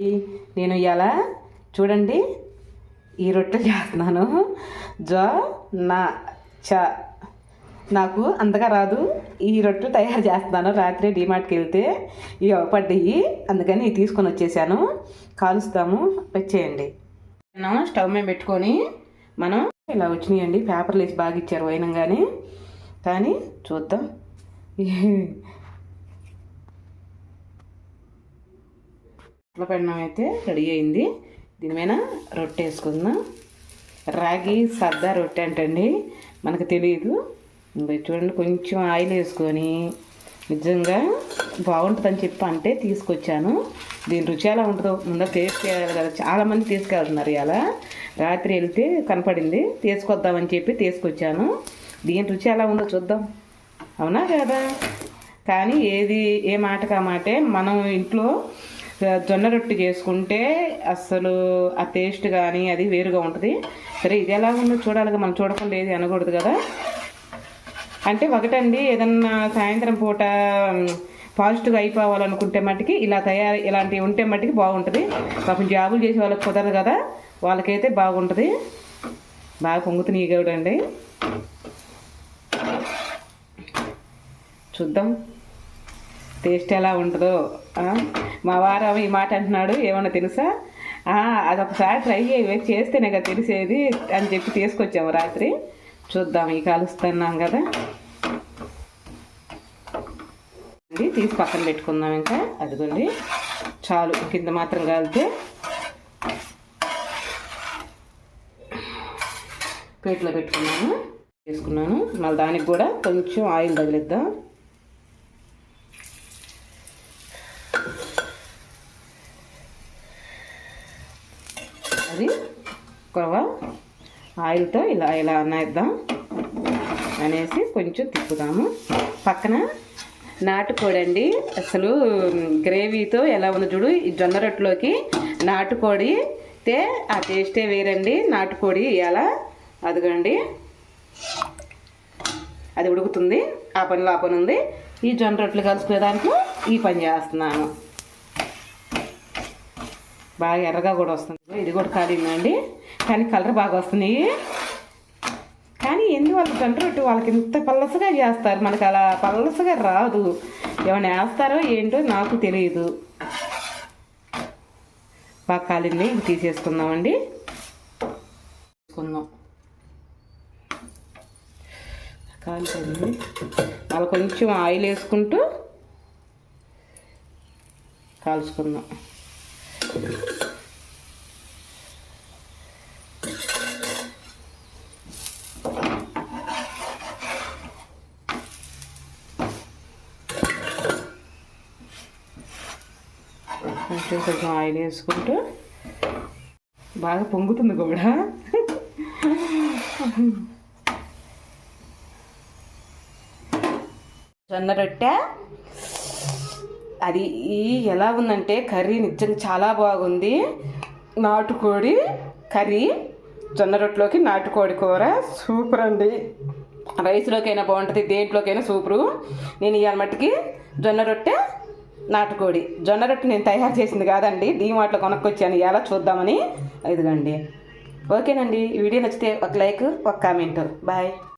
నేను ఇలా చూడండి ఈ రొట్టెలు చేస్తున్నాను. జో నా చ. నాకు అంతగా రాదు. ఈ రొట్టె తయారు చేస్తున్నాను. రాత్రి డిమార్ట్కి వెళ్తే ఇవి అవపడ్డాయి అందుకని ఇవి తీసుకొని వచ్చేసాను. కాలుస్తాము. వచ్చేయండి. మనం స్టవ్ మీద పెట్టుకొని మనం ఇలా వచ్చినాయండి. పేపర్లు వేసి బాగా ఇచ్చారు. వైనంగానే కానీ చూద్దాం. ఇట్లా పెట్టడం అయితే రెడీ అయింది. దీని మీద రొట్టె వేసుకుందాం. రాగి సద్దా రొట్టె అంటండి. మనకు తెలియదు చూడండి కొంచెం ఆయిల్ వేసుకొని నిజంగా బాగుంటుందని చెప్పి అంటే తీసుకొచ్చాను. దీని రుచి ఎలా ఉంటుందో ముందు టేస్ట్ చేయాలి కదా. చాలామంది తీసుకెళ్తున్నారు ఇలా రాత్రి వెళ్తే కనపడింది. తీసుకొద్దామని చెప్పి తీసుకొచ్చాను. దీని రుచి ఎలా ఉందో చూద్దాం. అవునా కదా? కానీ ఏది ఏ మాటకా మాటే మనం ఇంట్లో జొన్న రొట్టె చేసుకుంటే అస్సలు ఆ టేస్ట్ కానీ అది వేరుగా ఉంటుంది. సరే ఇది ఎలా ఉందో చూడాలిగా మనం చూడకుండా ఏది అనకూడదు కదా. అంటే ఒకటండి ఏదన్నా సాయంత్రం పూట పాజిటివ్గా అయిపోవాలనుకుంటే మట్టికి ఇలా తయారు ఇలాంటివి ఉంటే మట్టికి బాగుంటుంది. పాపం జాబులు చేసే వాళ్ళకి కుదరదు కదా వాళ్ళకైతే బాగుంటుంది. బాగా పొంగుతున్నాయి చూడండి చూద్దాం. టేస్ట్ ఎలా ఉంటుందో మా వారు ఈ మాట అంటున్నాడు ఏమన్నా తెలుసా? అది అదొకసారి ట్రై చేయి చేస్తేనే కదా తెలిసేది అని చెప్పి తీసుకొచ్చాము రాత్రి. చూద్దాం ఈ కలుస్తున్నాం కదా. ఇది తీసి పక్కన పెట్టుకుందాం ఇంకా. అదిగోండి చాలు కింద మాత్రం కాలితే. ప్లేట్లో పెట్టుకున్నాను తీసుకున్నాను. మళ్ళీ దానికి కూడా కొంచెం ఆయిల్ తగిలిద్దాం అది కొరవ ఆయిల్తో ఇలా ఇలా అనేద్దాం అనేసి కొంచెం తిప్పుదాము. పక్కన నాటుకోడి అండి అసలు గ్రేవీతో ఎలా ఉంది చూడు ఈ జొన్న రొట్టెలోకి నాటుకోడి తే ఆ టేస్టే వేరండి. నాటుకోడి ఎలా అదిగండి. అది ఉడుకుతుంది. ఆ పనిలో ఆ పని ఉంది. ఈ జొన్న రొట్టెలు కలుసుకునే దాంట్లో ఈ పని చేస్తున్నాను. బాగా ఎర్రగా కూడా వస్తుంది. ఇది కూడా కాలిందండి కానీ కలర్ బాగా వస్తున్నాయి కానీ ఎందువల్ల కంట్రోట్ వాళ్ళకి ఇంత పల్లసగా చేస్తారు? మనకి అలా పల్లసగా రాదు. ఏమైనా వేస్తారో ఏంటో నాకు తెలియదు. బాగా కాలింది ఇది తీసేసుకుందామండి. తీసుకుందాం. కాలిపోయింది అలా కొంచెం ఆయిల్ వేసుకుంటూ కాల్చుకుందాం. కొంచెం కొంచెం ఆయిల్ వేసుకుంటూ బాగా పొంగుతుంది కూడా. జొన్న రొట్టె. అది ఈ ఎలా ఉందంటే కర్రీ నిజంగా చాలా బాగుంది. నాటుకోడి కర్రీ. జొన్న రొట్టెలోకి నాటుకోడి కూర. సూపర్ అండి. రైస్లోకైనా బాగుంటుంది దేంట్లోకైనా సూపరు. నేను ఇవాళ మట్టుకి జొన్న రొట్టె. నాటుకోడి. జొన్న రొట్టె నేను తయారు చేసింది కాదండి. డీమార్ట్లో కొనుక్కొచ్చాను. ఎలా చూద్దామని? ఇదిగండి. ఓకేనండి. ఈ వీడియో నచ్చితే ఒక లైక్ ఒక కామెంట్. బాయ్.